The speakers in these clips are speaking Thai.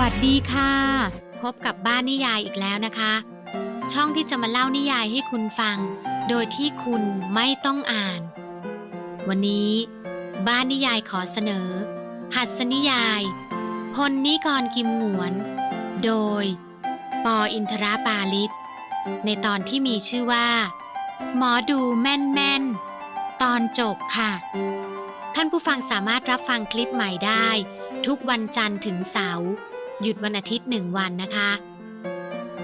วัสดีค่ะ พบกับบ้านนิยายอีกแล้วนะคะ ช่องที่จะมาเล่านิยายให้คุณฟัง โดยที่คุณไม่ต้องอ่าน วันนี้ บ้านนิยายขอเสนอ หัสนิยาย พลนิกรกิมหงวน โดย ปออินทราปาลิศในตอนที่มีชื่อว่า หมอดูแม่นแม่นตอนจบค่ะ ท่านผู้ฟังสามารถรับฟังคลิปใหม่ได้ทุกวันจันทร์ถึงเสาร์ หยุดวันอาทิตย์หนึ่งวันนะคะ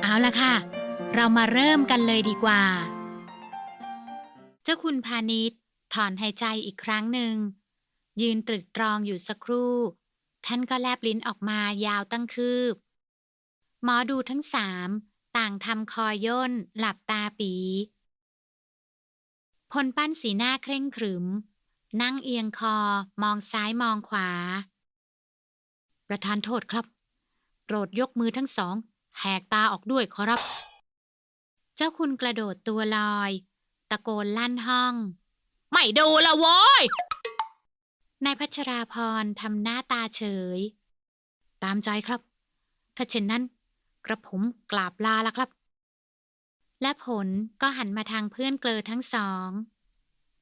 เอาละค่ะ เรามาเริ่มกันเลยดีกว่า เจ้าคุณพาณิชย์ถอนหายใจอีกครั้งหนึ่ง ยืนตรึกตรองอยู่สักครู่ ท่านก็แลบลิ้นออกมายาวตั้งคืบ หมอดูทั้งสามต่างทำคอย่นหลับตาปีพลปั้นสีหน้าเคร่งขรึม นั่งเอียงคอมองซ้ายมองขวา ประธานโทษครับ โปรดยกมือทั้งสอง แหกตาออกด้วยขอรับ เจ้าคุณกระโดดตัวลอย ตะโกนลั่นห้อง ไม่ดูละโว้ยนายพัชราพรทำหน้าตาเฉย ตามใจครับ ถ้าเช่นนั้น กระผมกราบลาละครับ และผลก็หันมาทางเพื่อนเกลอทั้งสอง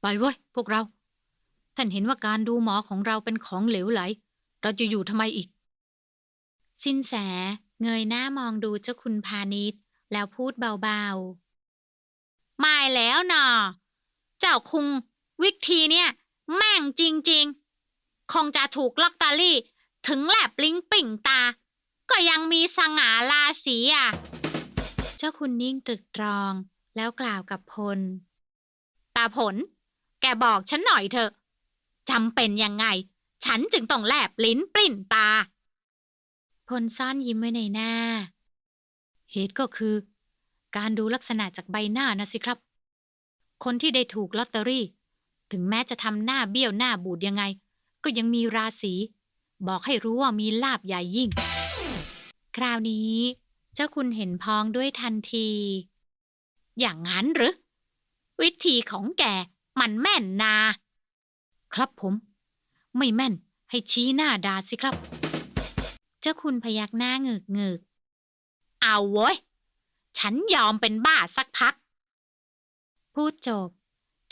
ไปเว้ย พวกเรา ท่านเห็นว่าการดูหมอของเราเป็นของเหลวไหล เราจะอยู่ทำไมอีก สินแส เงยหน้ามองดูเจ้าคุณพาณิชย์แล้วพูดเบาๆ ไม่แล้วนอ เจ้าคุงวิธีเนี่ย แม่งจริงๆ คงจะถูกลอตเตอรี่ ถึงแลบลิ้งปิ่งตา ก็ยังมีสง่าราศีอะ เจ้าคุณนิ่งตรึกตรองแล้วกล่าวกับพล ตาผล แกบอกฉันหน่อยเถอะจำเป็นยังไง ฉันจึงต้องแลบลิ้นปลิ้นตา พลซ่อนยิ้มไว้ในหน้า เหตุก็คือ การดูลักษณะจากใบหน้านะสิครับ คนที่ได้ถูกลอตเตอรี่ ถึงแม้จะทำหน้าเบี้ยวหน้าบูดยังไง ก็ยังมีราศี บอกให้รู้ว่ามีลาบใหญ่ยิ่ง คราวนี้ เจ้าคุณเห็นพ้องด้วยทันที อย่างนั้นหรือ วิธีของแกมันแม่นนา ครับผม ไม่แม่นให้ชี้หน้าด่าสิครับ จ้าคุณพยักหน้าเงึกเงึกเอาเว้ย ฉันยอมเป็นบ้าสักพัก พูดจบ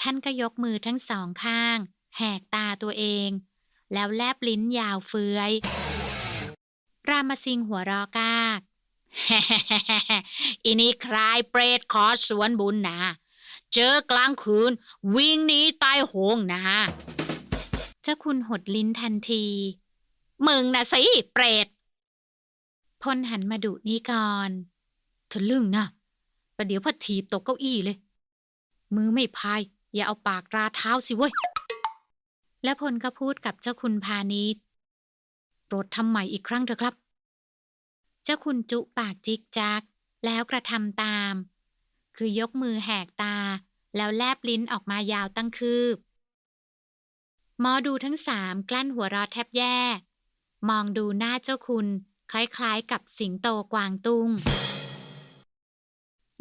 ท่านก็ยกมือทั้งสองข้าง แหกตาตัวเอง แล้วแลบลิ้นยาวเฟือย รามสิงหัวเรอกากอินี่คลายเปรตขอสวนบุญนะ เจอกลางคืน วิ่งหนีตายโหงนะ เจ้าคุณหดลิ้นทันที มึงนะสิ เปรต พลหันมาดุนี่ก่อนทะลึ่งนะประเดี๋ยวพัดถีบตกเก้าอี้เลย มือไม่พาย อย่าเอาปากราเท้าสิเว้ย และพลก็พูดกับเจ้าคุณพาณิชย์โปรดทำใหม่อีกครั้งเถอะครับ เจ้าคุณจุปากจิกจัก แล้วกระทำตาม คือยกมือแหกตา แล้วแลบลิ้นออกมายาวตั้งคืบหมอดูทั้งสามกลั้นหัวเราะแทบแย่ มองดูหน้าเจ้าคุณ คล้ายๆ กับสิงโตกวางตุ้ง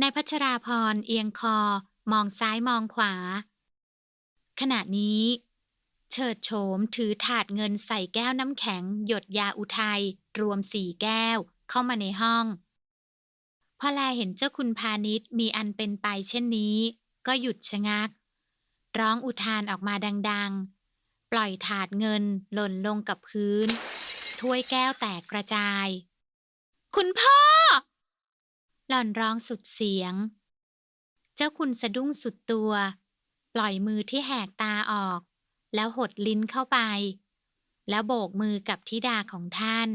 นายพัชราพรเอียงคอ มองซ้ายมองขวา ขณะนี้ เฉิดโฉมถือถาดเงินใส่แก้วน้ำแข็ง หยดยาอุทัยรวมสี่แก้ว เข้ามาในห้องพอแลเห็นเจ้าคุณพาณิชย์มีอันเป็นไปเช่นนี้ ก็หยุดชะงัก ร้องอุทานออกมาดัง ๆ ปล่อยถาดเงินหล่นลงกับพื้น ถ้วยแก้วแตกกระจาย คุณพ่อ หล่อนร้องสุดเสียง เจ้าคุณสะดุ้งสุดตัว ปล่อยมือที่แหกตาออก แล้วหดลิ้นเข้าไป แล้วโบกมือกับธิดาของท่าน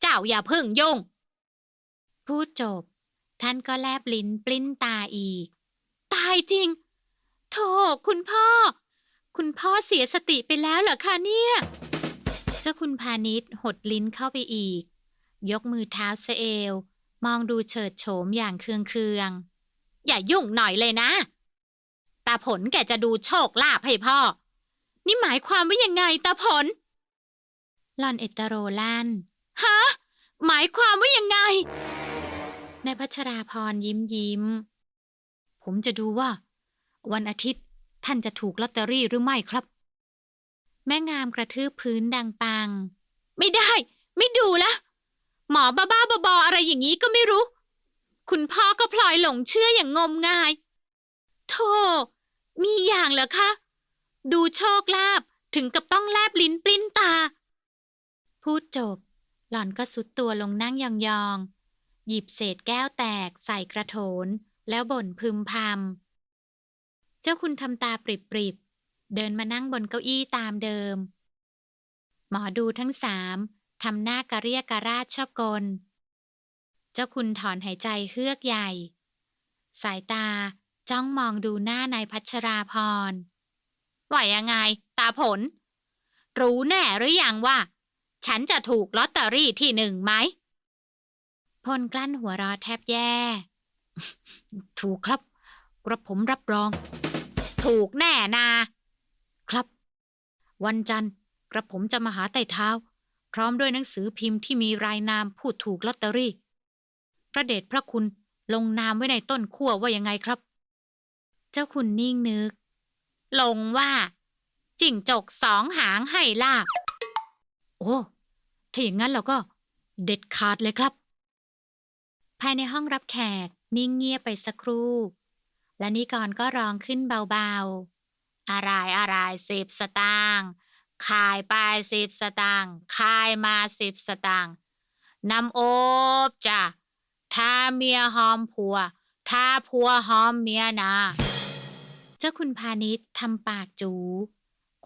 เจ้าอย่าเพึ่งยุ่ง พูดจบ ท่านก็แลบลิ้นปลิ้นตาอีก ตายจริง โธ่คุณพ่อ คุณพ่อเสียสติไปแล้วเหรอคะเนี่ย เจ้าคุณพาณิชย์หดลิ้นเข้าไปอีก ยกมือเท้าสะเอว มองดูเฉิดโฉมอย่างเคืองๆ อย่ายุ่งหน่อยเลยนะตาผลแกจะดูโชคลาภให้พ่อ นี่หมายความว่ายังไงตาผลลอนเอตโรลันฮะ หมายความว่ายังไงนายพัชราพรยิ้มยิ้ม ผมจะดูว่า วันอาทิตย์ท่านจะถูกลอตเตอรี่หรือไม่ครับ แม่งามกระทืบพื้นดังปัง ไม่ได้ ไม่ดูละหมอบ้าๆบออะไรอย่างนี้ก็ไม่รู้ คุณพ่อก็พลอยหลงเชื่ออย่างงมงายโธ่มีอย่างเหรอคะ ดูโชคลาภถึงกับต้องแลบลิ้นปลิ้นตา พูดจบ หล่อนก็สุดตัวลงนั่งยองๆ หยิบเศษแก้วแตกใส่กระโถน แล้วบ่นพึมพำ เจ้าคุณทำตาปริบ เดินมานั่งบนเก้าอี้ตามเดิม หมอดูทั้งสามทำหน้ากระเรียกกระราดชอบกล เจ้าคุณถอนหายใจเฮือกใหญ่ สายตาจ้องมองดูหน้านายพัชราพรว่ายังไง ตาผล รู้แน่หรือยังว่า ฉันจะถูกลอตเตอรี่ที่หนึ่งไหม พลกลั้นหัวราะแทบแย่ ถูกครับกระผมรับรอง ถูกแน่นา ครับ วันจันทร์กระผมจะมาหาไต่เท้า พร้อมด้วยหนังสือพิมพ์ที่มีรายนามผู้ถูกลอตเตอรี่ พระเดชพระคุณลงนามไว้ในต้นขั้วว่ายังไงครับ เจ้าคุณนิ่งนึก ลงว่าจิ่งจกสองหางให้ลากโอ้ถ้าอย่างนั้นเราก็เด็ดขาดเลยครับ ภายในห้องรับแขกนิ่งเงียบไปสักครู่ และนิกรก็ร้องขึ้นเบาๆ อะไรอะไรสิบสตางค์ขายไปสิบสตางค์ขายมาสิบสตางค์น้ำโอบจ้ะถ้าเมียหอมผัว ถ้าผัวหอมเมียนะ เจ้าคุณพาณิชย์ทำปากจู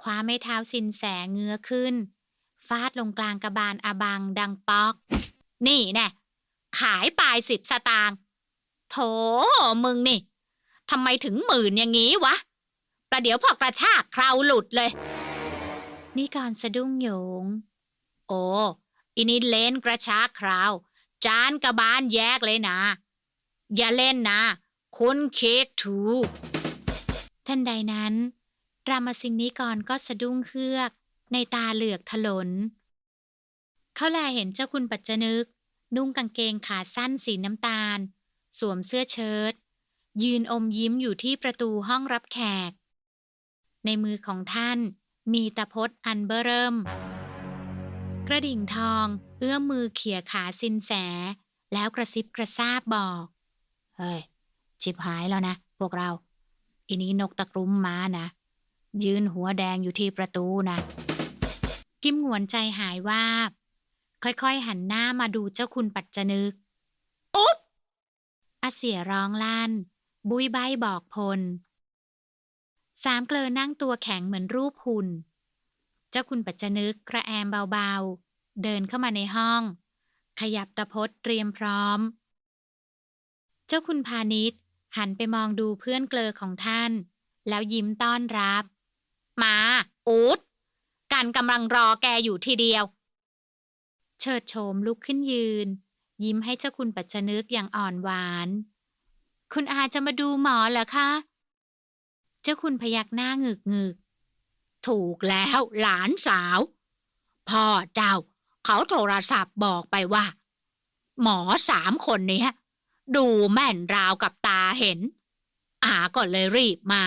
คว้าไม้เท้าสินแสเงื้อขึ้น ฟาดลงกลางกระบาลอาบังดังป๊อก นี่แน่ขายปลายสิบสตางค์โถมึงนี่ทำไมถึงหมื่นอย่างงี้วะ ประเดี๋ยวพอกระชากเคราวหลุดเลย นี่ก่อนสะดุ้งโหยง โอ้อินี่เล่นกระชากคราว จานกระบาลแยกเลยนะ อย่าเล่นนะ คุณเค้กถูกท่านใดนั้นรามสิงห์นิกรก็สะดุ้งเฮือก ในตาเหลือกถลน เขาแลเห็นเจ้าคุณปัจจนึก นุ่งกางเกงขาสั้นสีน้ำตาล สวมเสื้อเชิ้ตยืนอมยิ้มอยู่ที่ประตูห้องรับแขก ในมือของท่านมีตะพดอันเบอเริ่ม กระดิ่งทองเอื้อมมือเขี่ยขาสินแส แล้วกระซิบกระซาบบอก เฮ้ยชิบหายแล้วนะ พวกเราอินี้นกตะกรุ้มม้านะ ยืนหัวแดงอยู่ที่ประตูนะ กิมหวนใจหายวาบ ค่อยๆหันหน้ามาดูเจ้าคุณปัจจนึก อุ๊บอาเสียร้องลั่น บุยใบบอกพล สามเกลอนั่งตัวแข็งเหมือนรูปหุ่น เจ้าคุณปัจจนึกกระแอมเบาๆ เดินเข้ามาในห้อง ขยับตะพดเตรียมพร้อม เจ้าคุณพาณิชย์หันไปมองดูเพื่อนเกลอของท่าน แล้วยิ้มต้อนรับ มาอูดกันกำลังรอแกอยู่ทีเดียว เชิดโฉมลุกขึ้นยืน ยิ้มให้เจ้าคุณปัจจนึกอย่างอ่อนหวาน คุณอาจะมาดูหมอเหรอคะ เจ้าคุณพยักหน้าหงึกงึกถูกแล้วหลานสาว พ่อเจ้า เขาโทรศัพท์บอกไปว่า หมอสามคนเนี้ย ดูแม่นราวกับตาเห็น อาก็เลยรีบมา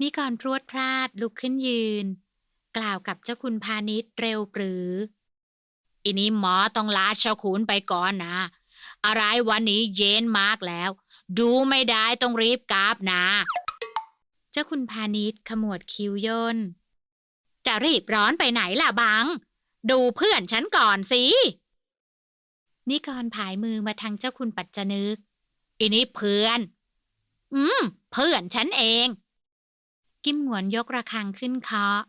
นี่ก่อนพรวดพลาดลุกขึ้นยืน กล่าวกับเจ้าคุณพาณิชย์เร็วปรืออินี้หมอต้องลาเจ้าคุณไปก่อนนะ อะไรวันนี้เย็นมากแล้ว ดูไม่ได้ต้องรีบกราบนะเจ้าคุณพาณิชย์ขมวดคิ้วย่นจะรีบร้อนไปไหนล่ะบังดูเพื่อนฉันก่อนสินิกรผายมือมาทางเจ้าคุณปัจจนึกอินี่เพื่อน อืม เพื่อนฉันเอง กิมหวนยกระฆังขึ้นเคาะ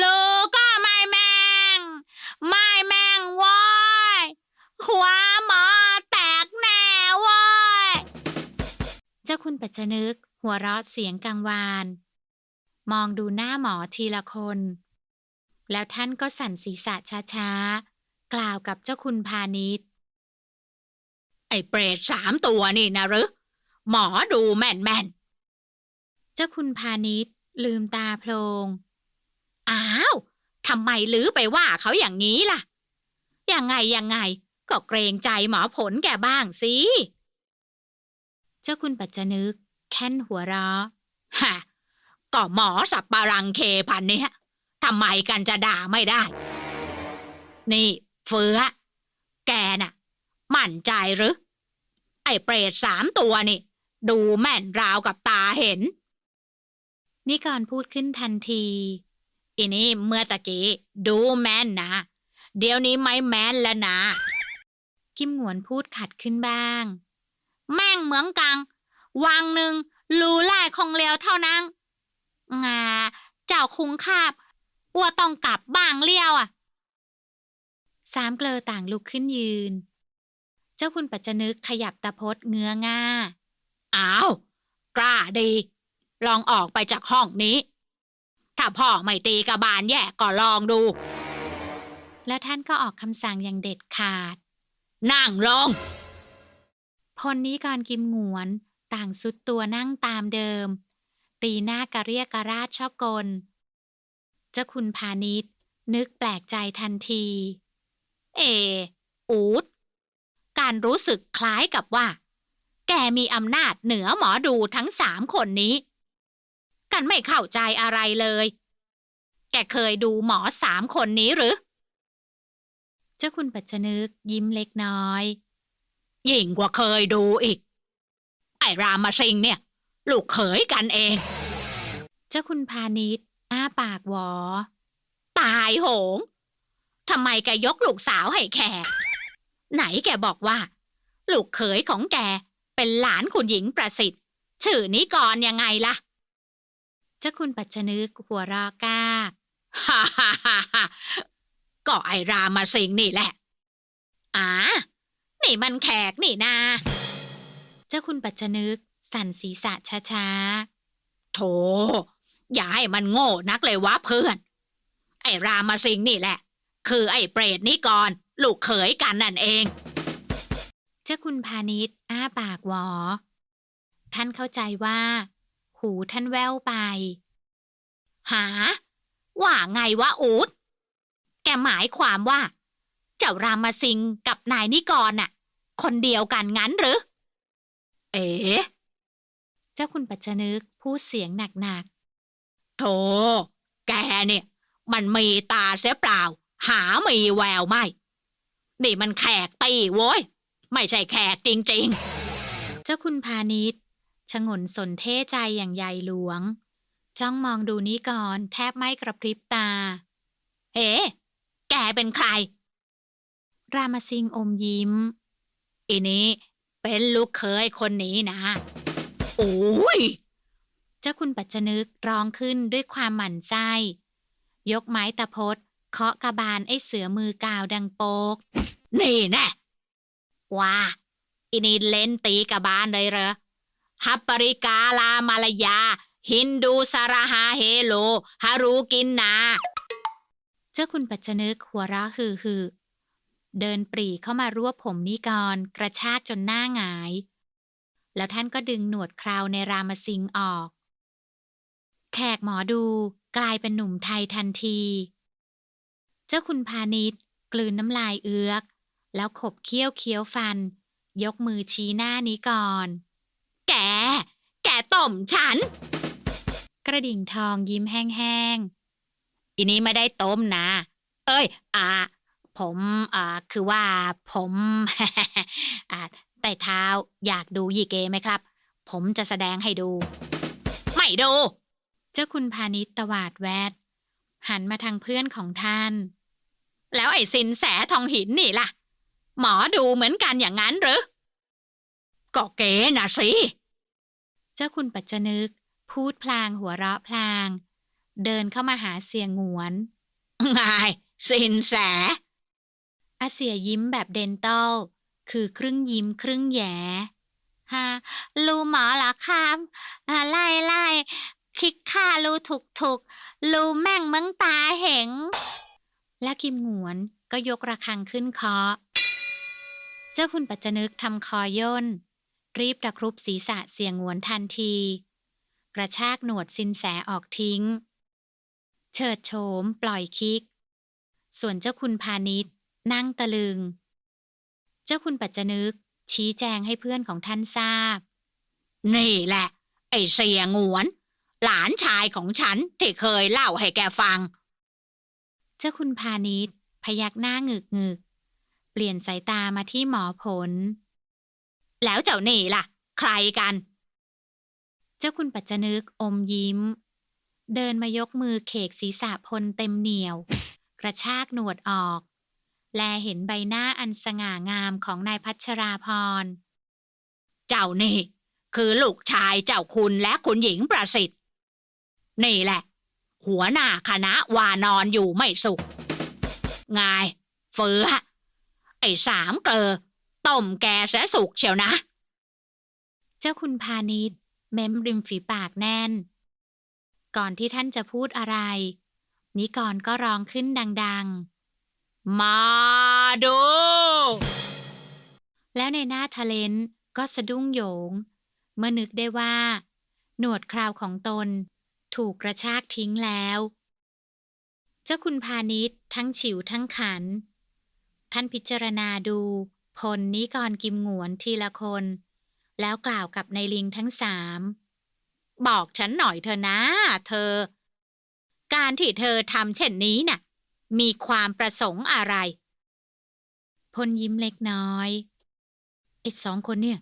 ลูก็ไม่แมง ไม่แมง ปัจจนึก หัวเราะเสียงกังวาน มองดูหน้าหมอทีละคน แล้วท่านก็สั่นศีรษะช้าๆ กล่าวกับเจ้าคุณพาณิชย์ ไอ้เปรตสามตัวนี่นะหรือ หมอดูแม่นแม่นๆเจ้าคุณพาณิชย์ลืมตาโพลง อ้าวทำไมลือไปว่าเขาอย่างนี้ล่ะ ยังไงยังไง ก็เกรงใจหมอผลแกบ้างสิเจ้าคุณปัจจนึก แค้นหัวเราะฮะก็หมอสับปะรังเคพันนี่ยทำไมกันจะด่าไม่ได้ นี่ เฟือแกน่ะ มั่นใจหรือ ไอ้เปรตสามตัวนี่ ดูแม่นราวกับตาเห็น นี่ก่อนพูดขึ้นทันทีอีนี่เมื่อตะกี้ ดูแม่นนะ เดี๋ยวนี้ไม่แม่นแล้วนะ กิมหงวนพูดขัดขึ้นบ้าง แม่งเหมืองกัง วังหนึ่งรู้แล่ของเลียวเท่านั้นงาเจ้าคุงคาบว่าต้องกลับบ้างเลี้ยวอะ สามเกลอต่างลุกขึ้นยืน เจ้าคุณปัจจนึกขยับตะพดเงื้อง่าอ้าว กล้าดี ลองออกไปจากห้องนี้ ถ้าพ่อไม่ตีกระบาลแย่ก็ลองดู และท่านก็ออกคำสั่งอย่างเด็ดขาด นั่งลง พลนี้การกิมหงวน ต่างสุดตัวนั่งตามเดิม ตีหน้ากระเรียกกระราดชอบกล เจ้าคุณพาณิชย์นึกแปลกใจทันที เอ อูด การรู้สึกคล้ายกับว่า แกมีอำนาจเหนือหมอดูทั้งสามคนนี้ กันไม่เข้าใจอะไรเลย แกเคยดูหมอสามคนนี้หรือ เจ้าคุณปัจจนึกยิ้มเล็กน้อย ยิ่งกว่าเคยดูอีก ไอ้รามาสิงเนี่ย ลูกเขยกันเอง เจ้าคุณพาณิชย์อ้าปากหวอ ตายโหงทำไมแกยกลูกสาวให้แขกไหนแกบอกว่า ลูกเขยของแกเป็นหลานคุณหญิงประสิทธิ์ชื่อนี้ก่อนยังไงล่ะ เจ้าคุณปัจจนึกหัวเรอกากฮ่าฮ่าฮ่าฮ่าก็ไอรามาสิงนี่แหละ อ่า นี่มันแขกนี่นา เจ้าคุณปัจจนึก สั่นศีรษะช้าๆ โถ อย่าให้มันโง่นักเลยวะเพื่อน ไอ้รามาสิงนี่แหละ คือไอ้เปรตนี่ก่อน ลูกเขยกันนั่นเอง เจ้าคุณพาณิชย์อ้าปากหวอ ท่านเข้าใจว่า หูท่านแว่วไป หา ว่าไงวะอูดแกหมายความว่า เจ้ารามาสิงกับนายนิกรน่ะ คนเดียวกันงั้นหรือ เอ๋เจ้าคุณปัจจนึกพูดเสียงหนักๆโธ่แกเนี่ย มันมีตาเสียเปล่า หามีแววไม่ นี่มันแขกตีโว้ย ไม่ใช่แขกจริงๆ เจ้าคุณพาณิชย์ชงนสนเท่ใจอย่างใหญ่หลวง จ้องมองดูนี้ก่อนแทบไม่กระพริบตาเฮ้แกเป็นใคร รามาซิงอมยิ้ม อีนี้เป็นลูกเคยคนนี้นะ โอ้ย เจ้าคุณปัจจนึกร้องขึ้นด้วยความหมั่นไส้ ยกไม้ตะพดเคาะกระบาลไอ้เสือมือกาวดังโปก นี่แน่ว่าอินี่เล่นตีกระบาลเลยเหรอฮับปริกาลามาลายา ฮินดูสาราฮาเฮโลฮารูกินนา เจ้าคุณปัจจนึกหัวเราะฮือฮือ เดินปรีเข้ามารวบผมนิกร กระชากจนหน้าหงาย แล้วท่านก็ดึงหนวดคราวในรามสิงห์ออก แขกหมอดูกลายเป็นหนุ่มไทยทันที เจ้าคุณพาณิชย์กลืนน้ำลายเอื้อก แล้วขบเคี้ยวเคี้ยวฟัน ยกมือชี้หน้านี้ก่อน แก แกต้มฉัน กระดิ่งทองยิ้มแห้งๆ อีนี้ไม่ได้ต้มนะ เอ้ยอ่า ผมอ่าคือว่าผมอ่าแต่เท้าอยากดูยีเกไหมครับ ผมจะแสดงให้ดู ไม่ดู เจ้าคุณพาณิชย์ตวาดแวด หันมาทางเพื่อนของท่าน แล้วไอ้สินแสทองหินนี่ล่ะ หมอดูเหมือนกันอย่างนั้นหรือก็เก๋นะสิ เจ้าคุณปัจจนึก พูดพลางหัวเราะพลาง เดินเข้ามาหาเสียงหวนไงสินแส อาเสียยิ้มแบบเดนตัลคือครึ่งยิ้มครึ่งแย่ฮะลูหมอเหรอครับไล่ไล่คิกค่าลูถูกถูกลูแม่งมึงตาเหงและกิมหงวนก็ยกระฆังขึ้นคาะเจ้าคุณปัจจนึกทำคอย่น รีบตะครุบศีรษะเสียงหวนทันที กระชากหนวดสินแสออกทิ้ง เฉิดโฉมปล่อยคิก ส่วนเจ้าคุณพาณิชย์ นั่งตะลึง เจ้าคุณปัจจนึก ชี้แจงให้เพื่อนของท่านทราบ นี่แหละ ไอเสียงวน หลานชายของฉันที่เคยเล่าให้แกฟัง เจ้าคุณพาณิชย์พยักหน้าหงึกหงึกเปลี่ยนสายตามาที่หมอผล แล้วเจ้านี่ล่ะ ใครกัน เจ้าคุณปัจจนึกอมยิ้ม เดินมายกมือเขกศีรษะพลเต็มเหนียว กระชากหนวดออก แลเห็นใบหน้าอันสง่างามของนายพัชราพร เจ้านี่ คือลูกชายเจ้าคุณและคุณหญิงประสิทธิ์ นี่แหละ หัวหน้าคณะวานอนอยู่ไม่สุขไงเฟือไอ้สามเกลอต้มแกเสสุกเชียวนะ เจ้าคุณพาณิชย์เม้มริมฝีปากแน่น ก่อนที่ท่านจะพูดอะไร นิกรก็ร้องขึ้นดัง ๆ มาดู แล้วในหน้าทะเลนก็สะดุ้งโยง เมื่อนึกได้ว่า หนวดคราวของตนถูกกระชากทิ้งแล้ว เจ้าคุณพาณิชย์ทั้งฉิวทั้งขัน ท่านพิจารณาดูพลนิกรกิมหงวนทีละคน แล้วกล่าวกับนายลิงทั้งสาม บอกฉันหน่อยเถอนะ เธอ การที่เธอทำเช่นนี้น่ะ มีความประสงค์อะไร พลยิ้มเล็กน้อยไอ้สองคนเนี่ย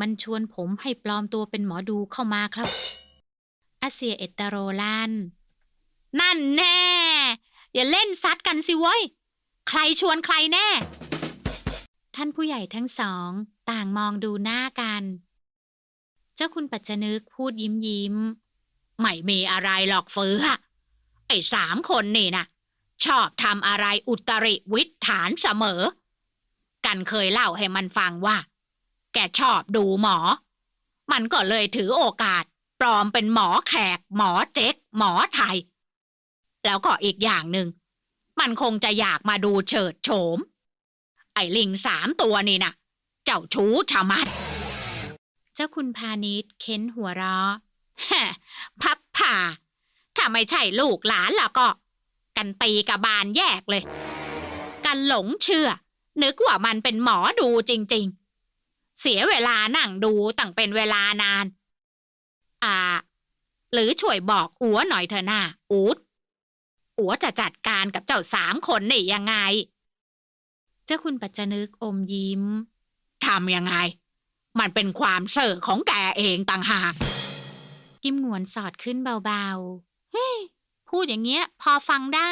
มันชวนผมให้ปลอมตัวเป็นหมอดูเข้ามาครับอาเซียเอตโรลันนั่นแน่ อย่าเล่นซัดกันสิเว้ย ใครชวนใครแน่ ท่านผู้ใหญ่ทั้งสอง ต่างมองดูหน้ากัน เจ้าคุณปัจจนึกพูดยิ้มยิ้ม ไม่มีอะไรหรอกเฟือไอ้สามคนนี่นะ ชอบทำอะไรอุตริวิถฐานเสมอ กันเคยเล่าให้มันฟังว่า แกชอบดูหมอ มันก็เลยถือโอกาส ปลอมเป็นหมอแขก หมอเจ๊กหมอไทย แล้วก็อีกอย่างหนึ่ง มันคงจะอยากมาดูเฉิดโฉม ไอ้ลิงสามตัวนี่นะเจ้าชู้ชะมัด เจ้าคุณพาณิชย์เค้นหัวเราะแฮะพับผ่าถ้าไม่ใช่ลูกหลานล่ะก็ กันตีกับบานแยกเลย กันหลงเชื่อ นึกว่ามันเป็นหมอดูจริง ๆ เสียเวลานั่งดูตั้งเป็นเวลานาน อ่า หรือช่วยบอกอัวหน่อยเถอะนะอูดอัวจะจัดการกับเจ้าสามคนนี่ยังไง เจ้าคุณปัจจนึกอมยิ้มทำยังไง มันเป็นความเสื่อของแกเองต่างหาก กิมหงวนสอดขึ้นเบาๆ เฮ้ พูดอย่างเงี้ย พอฟังได้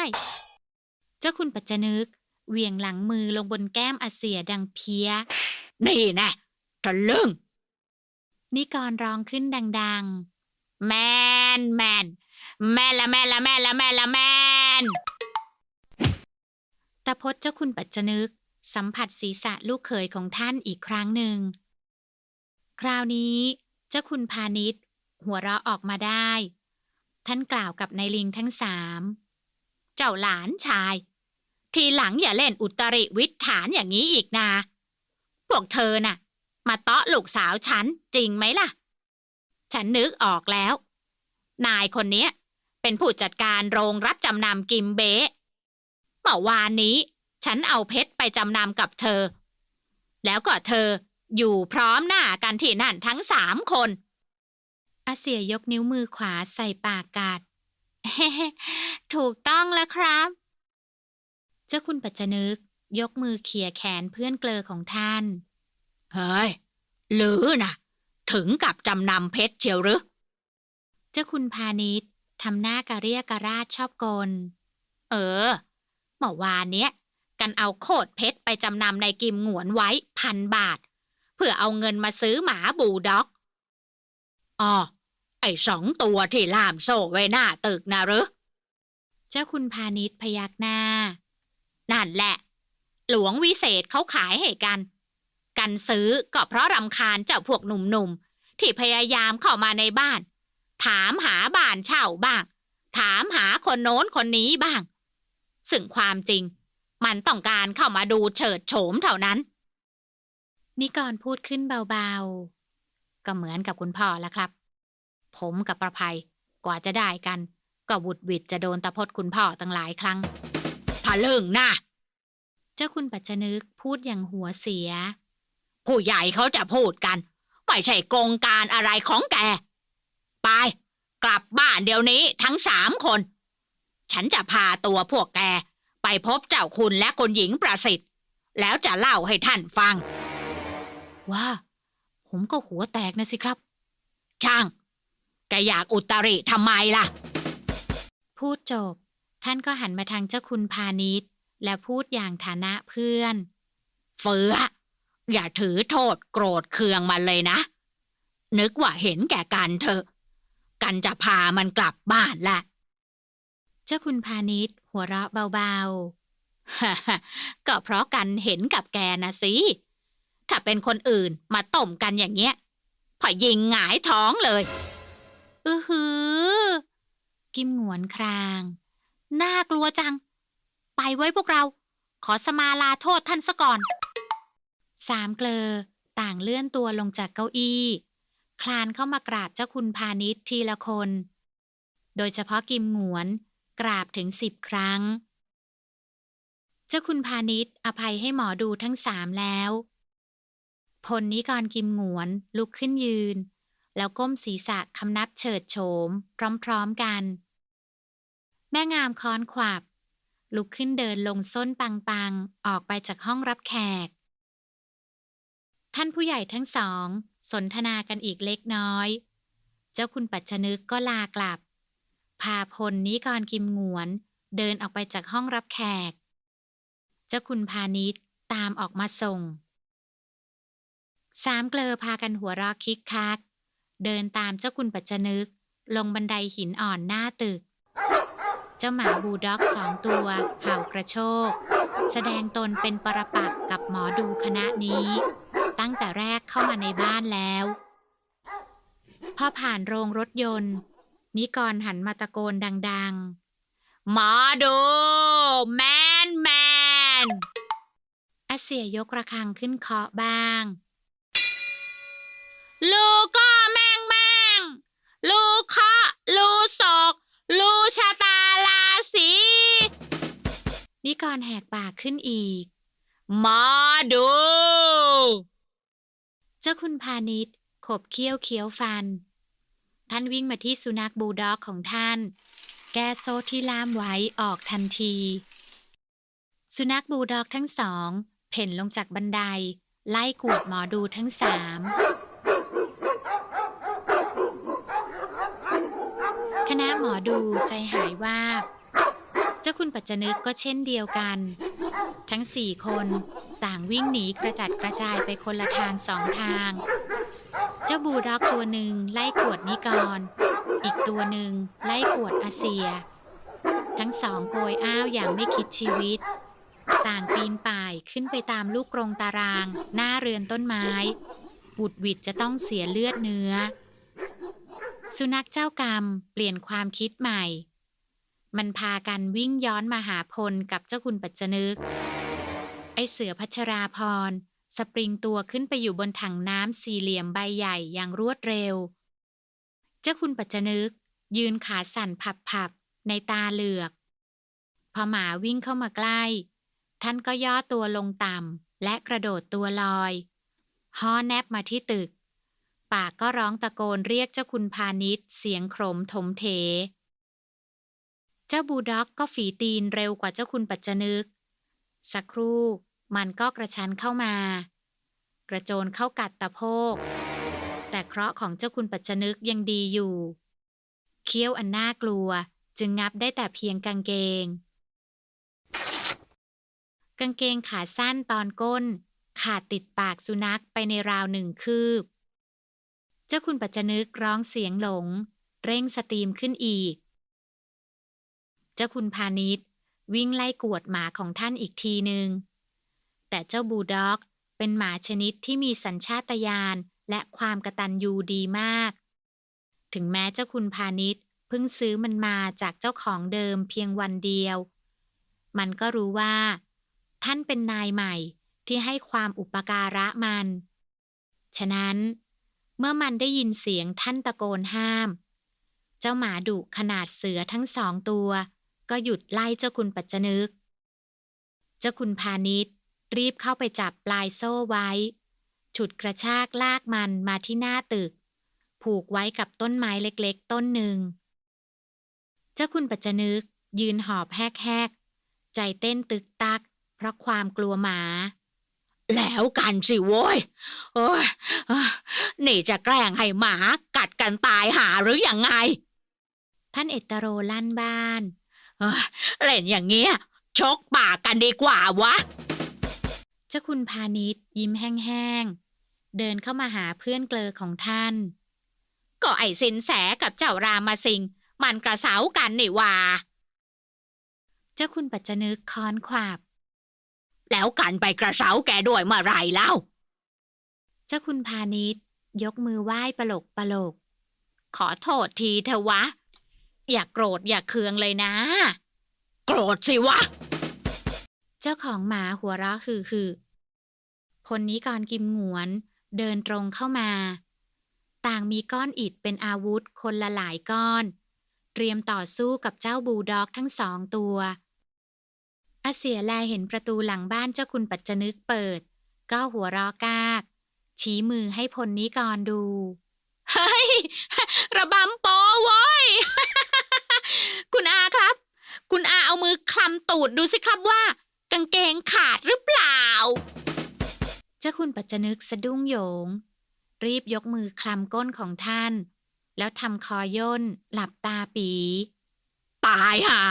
เจ้าคุณปัจจนึกเหวี่ยงหลังมือลงบนแก้มอาเสียดังเพี้ย นี่แน่ทะลึ่ง นิกรร้องขึ้นดัง ๆ แมนแมนแม่ละแม่ละแม่ละแม่ละแมนตาพจน์เจ้าคุณปัจจนึก สัมผัสศีรษะลูกเขยของท่านอีกครั้งหนึ่ง คราวนี้ เจ้าคุณพาณิชย์หัวเราะออกมาได้ ท่านกล่าวกับนายลิงทั้งสาม เจ้าหลานชาย ทีหลังอย่าเล่นอุตริวิถฐานอย่างนี้อีกนา พวกเธอน่ะ มาเตาะลูกสาวฉันจริงไหมล่ะ ฉันนึกออกแล้ว นายคนเนี้ย เป็นผู้จัดการโรงรับจำนำกิมเบะเมื่อวานนี้ ฉันเอาเพชรไปจำนำกับเธอ แล้วก็เธออยู่พร้อมหน้ากันที่นั่นทั้งสามคน อาเสียยกนิ้วมือขวาใส่ปากกาดถูกต้องแล้วครับ เจ้าคุณปัจจนึก ยกมือเขี่ยแขนเพื่อนเกลอของท่าน เฮ้ย หรือนะถึงกับจำนำเพชรเชียวหรือ เจ้าคุณพาณิชย์ทำหน้ากระเรียกกระราดชอบกล เออ เมื่อวานเนี้ย กันเอาโคดเพชรไปจำนำในกิมหงวนไว้พันบาท เพื่อเอาเงินมาซื้อหมาบูลด็อกอ๋อ ไอ้สองตัวที่ล่ามโซ่ไว้หน้าตึกนะหรือเจ้าคุณพาณิชย์พยักหน้า นั่นแหละ หลวงวิเศษเขาขายให้กัน กันซื้อก็เพราะรำคาญเจ้าพวกหนุ่มๆ ที่พยายามเข้ามาในบ้าน ถามหาบ้านเช่าบ้าง ถามหาคนโน้นคนนี้บ้าง ซึ่งความจริง มันต้องการเข้ามาดูเฉิดโฉมเท่านั้น นิกรพูดขึ้นเบาๆ ก็เหมือนกับคุณพ่อละครับ ผมกับประภัย กว่าจะได้กัน ก็บุดหวิดจะโดนตะพดคุณพ่อตั้งหลายครั้งทะลึ่งนะเจ้าคุณปัจจนึกพูดอย่างหัวเสีย ผู้ใหญ่เขาจะพูดกัน ไม่ใช่กงการอะไรของแก ไป กลับบ้านเดี๋ยวนี้ทั้งสามคน ฉันจะพาตัวพวกแก ไปพบเจ้าคุณและคุณหญิงประสิทธิ์ แล้วจะเล่าให้ท่านฟัง ว่า ผมก็หัวแตกนะสิครับ ช่าง แกอยากอุตริทำไมล่ะ พูดจบ ท่านก็หันมาทางเจ้าคุณพาณิชย์ และพูดอย่างฐานะเพื่อน เฟือ อย่าถือโทษโกรธเคืองมันเลยนะ นึกว่าเห็นแก่กันเถอะ กันจะพามันกลับบ้านละเจ้าคุณพาณิชย์หัวเราะเบาก็เพราะกันเห็นกับแกนะสิ ถ้าเป็นคนอื่นมาต้มกันอย่างเงี้ยพอยิงหงายท้องเลยๆ อือหือ กิมหงวนคราง น่ากลัวจัง ไปไว้พวกเรา ขอสมาลาโทษท่านซะก่อน สามเกลอ ต่างเลื่อนตัวลงจากเก้าอี้ คลานเข้ามากราบเจ้าคุณพาณิชย์ทีละคน โดยเฉพาะกิมหงวน กราบถึงสิบครั้ง เจ้าคุณพาณิชย์อภัยให้หมอดูทั้งสามแล้ว พลนิกรกิมหงวนลุกขึ้นยืน แล้วก้มศีรษะคำนับเฉิดโฉม พร้อมๆกัน แม่งามค้อนขวับ ลุกขึ้นเดินลงส้นปังๆ ออกไปจากห้องรับแขก ท่านผู้ใหญ่ทั้งสอง สนทนากันอีกเล็กน้อย เจ้าคุณปัจจนึกก็ลากลับ พาพลนิกรกิมหงวน เดินออกไปจากห้องรับแขก เจ้าคุณพาณิชย์ตามออกมาส่ง สามเกลอพากันหัวเราะคิกคัก เดินตามเจ้าคุณปัจจนึก ลงบันไดหินอ่อนหน้าตึก เจ้าหมาบูด็อกสองตัวเห่ากระโชก แสดงตนเป็นปรปักษ์กับหมอดูคณะนี้ ตั้งแต่แรกเข้ามาในบ้านแล้ว พอผ่านโรงรถยนต์ นิกรหันมาตะโกนดัง ๆ หมอดู แมนแมนอาเสียยกระฆังขึ้นเคาะบ้าง ลูกก็แม ลูกเคาะลูศกลูชะตาราศีนิกรแหกปากขึ้นอีกหมอดู เจ้าคุณพาณิชย์ขบเคี้ยวเคี้ยวฟัน ท่านวิ่งมาที่สุนัขบูลด็อกของท่าน แก้โซ่ที่ล่ามไว้ออกทันที สุนัขบูลด็อกทั้งสอง เพ่นลงจากบันได ไล่กวดหมอดูทั้งสาม ณะหมอดูใจหายว่าบ เจ้าคุณปัจจนึกก็เช่นเดียวกัน ทั้งสี่คนต่างวิ่งหนีกระจัดกระจายไปคนละทางสองทาง เจ้าบูลด็อกตัวหนึ่งไล่กวดนิกร อีกตัวหนึ่งไล่กวดอาเซีย ทั้งสองโกยอ้าวอย่างไม่คิดชีวิต ต่างปีนป่ายขึ้นไปตามลูกกรงตาราง หน้าเรือนต้นไม้บุดหวิดจะต้องเสียเลือดเนื้อ สุนัขเจ้ากรรมเปลี่ยนความคิดใหม่ มันพากันวิ่งย้อนมาหาพลกับเจ้าคุณปัจจนึก ไอเสือพัชราพรสปริงตัวขึ้นไปอยู่บนถังน้ำสี่เหลี่ยมใบใหญ่อย่างรวดเร็ว เจ้าคุณปัจจนึก ยืนขาสั่นผับๆในตาเหลือก พอหมาวิ่งเข้ามาใกล้ ท่านก็ย่อตัวลงต่ำและกระโดดตัวลอยฮอแนบมาที่ตึก ปากก็ร้องตะโกนเรียกเจ้าคุณพาณิชย์เสียงโขรมถมเถเจ้าบูด็อกก็ฝีตีนเร็วกว่าเจ้าคุณปัจจนึก สักครู่มันก็กระชั้นเข้ามากระโจนเข้ากัดตะโพก แต่เคราะห์ของเจ้าคุณปัจจนึกยังดีอยู่ เคี้ยวอันน่ากลัวจึงงับได้แต่เพียงกางเกง กางเกงขาสั้นตอนก้น ขาดติดปากสุนัขไปในราวหนึ่งคืบ จ้าคุณปัจจนึกร้องเสียงหลง เร่งสตรีมขึ้นอีก เจ้าคุณพาณิชย์วิ่งไล่กวดหมาของท่านอีกทีหนึ่งแต่เจ้าบูด็อกเป็นหมาชนิดที่มีสัญชาตญาณและความกระตันยูดีมาก ถึงแม้เจ้าคุณพาณิชย์เพิ่งซื้อมันมาจากเจ้าของเดิมเพียงวันเดียว มันก็รู้ว่า ท่านเป็นนายใหม่ที่ให้ความอุปการะมัน ฉะนั้น เมื่อมันได้ยินเสียงท่านตะโกนห้าม เจ้าหมาดุขนาดเสือทั้งสองตัว ก็หยุดไล่เจ้าคุณปัจจนึก เจ้าคุณพาณิชย์รีบเข้าไปจับปลายโซ่ไว้ ฉุดกระชากลากมันมาที่หน้าตึก ผูกไว้กับต้นไม้เล็กๆ ต้นหนึ่ง เจ้าคุณปัจจนึกยืนหอบแฮกๆ ใจเต้นตึกตัก เพราะความกลัวหมา แล้วกันสิโว้ยโอ้ยเอ้อนี่จะแกล้งให้หมากัดกันตายหาหรืออยังไง ท่านเอตโรลั่นบ้านเอ้ยเล่นอย่างเงี้ย ชกปากกันดีกว่าวะ เจ้าคุณพาณิชย์ยิ้มแห้งๆ เดินเข้ามาหาเพื่อนเกลอของท่าน ก็ไอ้สินแสกับเจ้ารามาสิง มันกระเสากันนี่หว่า เจ้าคุณปัจจนึกค้อนขวาบ แล้วกันไปกระเสาแกด้วยเมื่อไหรเล่า เจ้าคุณพาณิชย์ยกมือไหว้ปลกปลก ขอโทษทีเถอะวะ อย่ากโกรธอย่าเคืองเลยนะ โกรธสิวะ เจ้าของหมาหัวเราะฮือฮือพลนิกรกิมหงวนเดินตรงเข้ามา ต่างมีก้อนอิฐเป็นอาวุธคนละหลายก้อน เตรียมต่อสู้กับเจ้าบูลด็อกทั้งสองตัว อาเสียแลเห็นประตูหลังบ้านเจ้าคุณปัจจนึกเปิด ก็หัวเราะกาก ชี้มือให้พลนิกรดู เฮ้ย ระบำโปโว้ย คุณอาครับ คุณอาเอามือคลำตูดดูสิครับว่า กางเกงขาดหรือเปล่า เจ้าคุณปัจจนึกสะดุ้งโยง รีบยกมือคลำก้นของท่าน แล้วทำคอย่นหลับตาปี ตายห่า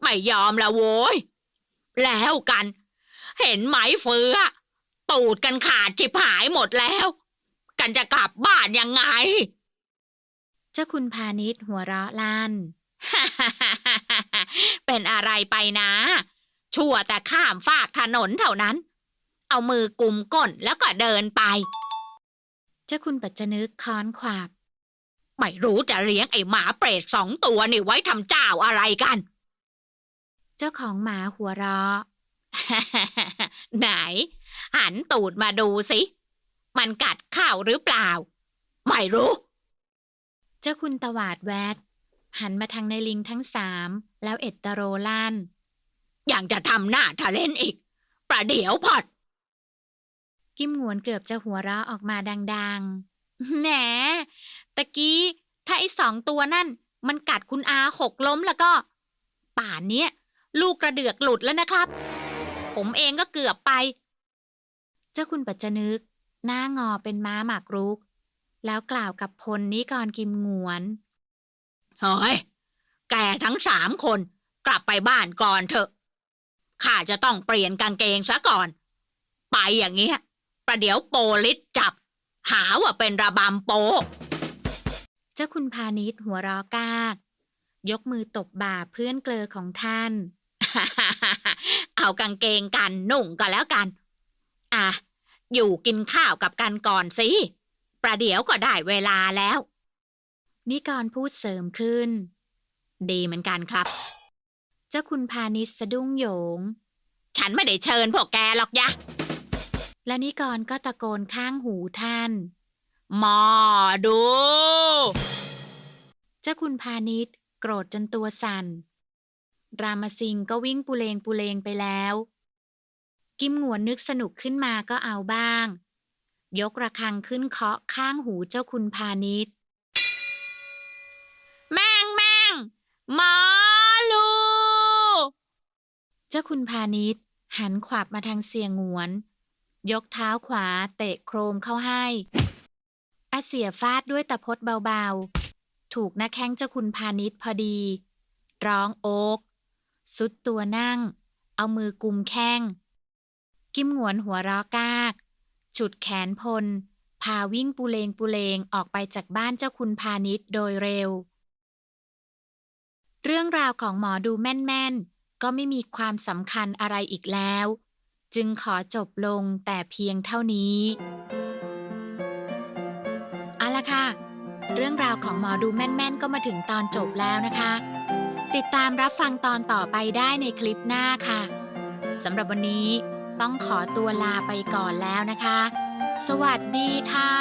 ไม่ยอมละโว้ย แล้วกัน เห็นไหมเฟือตูดกันขาดจิบหายหมดแล้ว กันจะกลับบ้านยังไง เจ้าคุณพาณิชย์หัวเราะลั่น เป็นอะไรไปนะ ชั่วแต่ข้ามฟากถนนเท่านั้น เอามือกุมก้นแล้วก็เดินไป เจ้าคุณปัจจนึกค้อนขวาบไม่รู้จะเลี้ยงไอ้หมาเปรตสองตัวนี่ไว้ทำเจ้าอะไรกันเจ้าของหมาหัวเราะ ไหน หันตูดมาดูสิ มันกัดข้าวหรือเปล่า ไม่รู้ เจ้าคุณตวาดแวด หันมาทางในลิงทั้งสาม แล้วเอ็ดตโรลั่นยังจะทำหน้าทะเล่นอีก ประเดี๋ยวพอด กิมหวนเกือบจะหัวเราะออกมาดังๆ แหม ตะกี้ ถ้าไอ้สองตัวนั่น มันกัดคุณอาหกล้มแล้วก็ ป่านเนี้ย ลูกกระเดือกหลุดแล้วนะครับ ผมเองก็เกือบไป เจ้าคุณปัจจนึก หน้างอเป็นม้าหมากรุก แล้วกล่าวกับพลนิกรกิมหงวนเฮ้ยแกทั้งสามคน กลับไปบ้านก่อนเถอะ ข้าจะต้องเปลี่ยนกางเกงซะก่อน ไปอย่างเงี้ย ประเดี๋ยวโปลิสจับ หาว่าเป็นระบำโป เจ้าคุณพาณิชย์หัวเราะกาก ยกมือตบบ่าเพื่อนเกลอของท่าน เอากางเกงกันนุ่งก็แล้วกัน อะ อยู่กินข้าวกับกันก่อนสิ ประเดี๋ยวก็ได้เวลาแล้ว นิกรพูดเสริมขึ้น ดีเหมือนกันครับ เจ้าคุณพาณิชย์สะดุ้งโยง ฉันไม่ได้เชิญพวกแกหรอกยะ และนิกรก็ตะโกนข้างหูท่านหมอดู เจ้าคุณพาณิชย์โกรธจนตัวสั่น รามสิงก็วิ่งปุเลงปุเลงไปแล้ว กิมหงวนนึกสนุกขึ้นมาก็เอาบ้าง ยกระฆังขึ้นเคาะข้างหูเจ้าคุณพาณิชย์แม่งแม่งหมอลู เจ้าคุณพาณิชย์หันขวับมาทางเสียงหงวน ยกเท้าขวาเตะโครมเข้าให้อาเสียฟาดด้วยตะพดเบาๆ ถูกหน้าแข้งเจ้าคุณพาณิชย์พอดี ร้องโอ๊ก สุดตัวนั่ง เอามือกุมแข้ง กิมหวนหัวราะกาก ฉุดแขนพล พาวิ่งปูเลงปูเลงออกไปจากบ้านเจ้าคุณพาณิชย์โดยเร็ว เรื่องราวของหมอดูแม่นๆ ก็ไม่มีความสำคัญอะไรอีกแล้ว จึงขอจบลงแต่เพียงเท่านี้เอาละค่ะ เรื่องราวของหมอดูแม่นๆ ก็มาถึงตอนจบแล้วนะคะ ติดตามรับฟังตอนต่อไปได้ในคลิปหน้าค่ะสำหรับวันนี้ต้องขอตัวลาไปก่อนแล้วนะคะ สวัสดีค่ะ